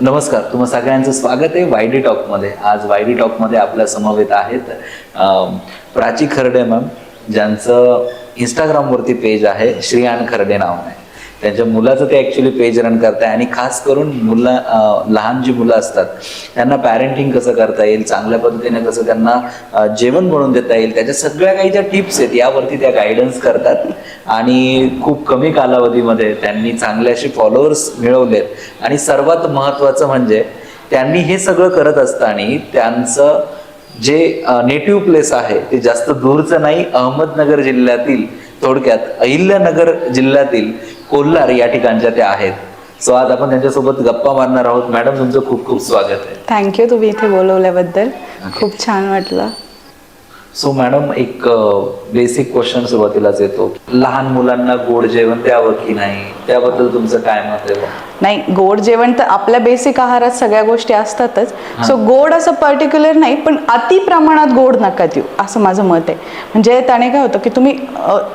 नमस्कार तुम्हा सगळ्यांचं स्वागत आहे वायडी टॉकमध्ये. आज वायडी टॉकमध्ये आपल्या समवेत आहेत प्राची खर्डे मॅम ज्यांचं इंस्टाग्रामवरती पेज आहे श्रीयान खर्डे नावाने त्यांच्या मुलाचं ते ॲक्च्युली पेज रन करताय. आणि खास करून मुलं लहान जी मुलं असतात त्यांना पॅरेंटिंग कसं करता येईल चांगल्या पद्धतीने कसं त्यांना जेवण बनवून देता येईल त्याच्या सगळ्या काही ज्या टिप्स आहेत यावरती त्या गायडन्स करतात. आणि खूप कमी कालावधीमध्ये त्यांनी चांगले असे फॉलोअर्स मिळवलेत. आणि सर्वात महत्त्वाचं म्हणजे त्यांनी हे सगळं करत असताना त्यांचं जे नेटिव्ह प्लेस आहे ते जास्त दूरचं नाही अहमदनगर जिल्ह्यातील थोडक्यात अहिल्यानगर जिल्ह्यातील कोल्हार या ठिकाणच्या त्या आहेत. सो आज आपण त्यांच्यासोबत गप्पा मारणार आहोत. मॅडम तुमचं खूप खूप स्वागत आहे. थँक्यू तुम्ही इथे बोलवल्याबद्दल खूप छान वाटलं. सो मॅडम एक बेसिक क्वेश्चन सुरुवातीलाच येतो. लहान मुलांना गोड जेवण द्यावं की नाही? त्याबद्दल तुमचं काय मत आहे? नाही गोड जेवण तर आपल्या बेसिक आहारात सगळ्या गोष्टी असतातच. सो गोड असं पर्टिक्युलर नाही पण अति प्रमाणात गोड नका देऊ असं माझं मत आहे. म्हणजे त्याने काय होतं की तुम्ही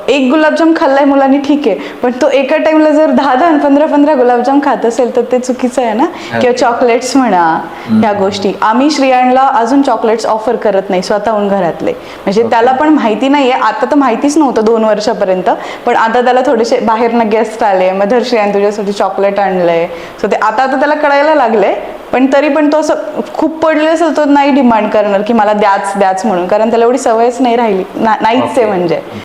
एक गुलाबजाम खाल्लाय मुलांनी ठीक आहे पण तो एका टाइमला जर दहा दहा पंधरा पंधरा गुलाबजाम खात असेल तर ते चुकीचं आहे ना? किंवा चॉकलेट्स म्हणा ह्या गोष्टी. आम्ही श्रियांना अजून चॉकलेट्स ऑफर करत नाही स्वतःहून घरातले. म्हणजे त्याला पण माहिती नाहीये आता तर माहितीच नव्हतं दोन वर्षापर्यंत पण आता त्याला थोडेसे बाहेरनं गेस्ट आले मधर श्रेयान तुझ्यासाठी चॉकलेट आणलंय. सो ते आता आता त्याला कळायला लागले पण तरी पण तो असं खूप पडले असेल तो नाही डिमांड करणार की मला द्याच द्याच म्हणून. कारण त्याला एवढी सवयच नाही राहिली नाहीच आहे. म्हणजे.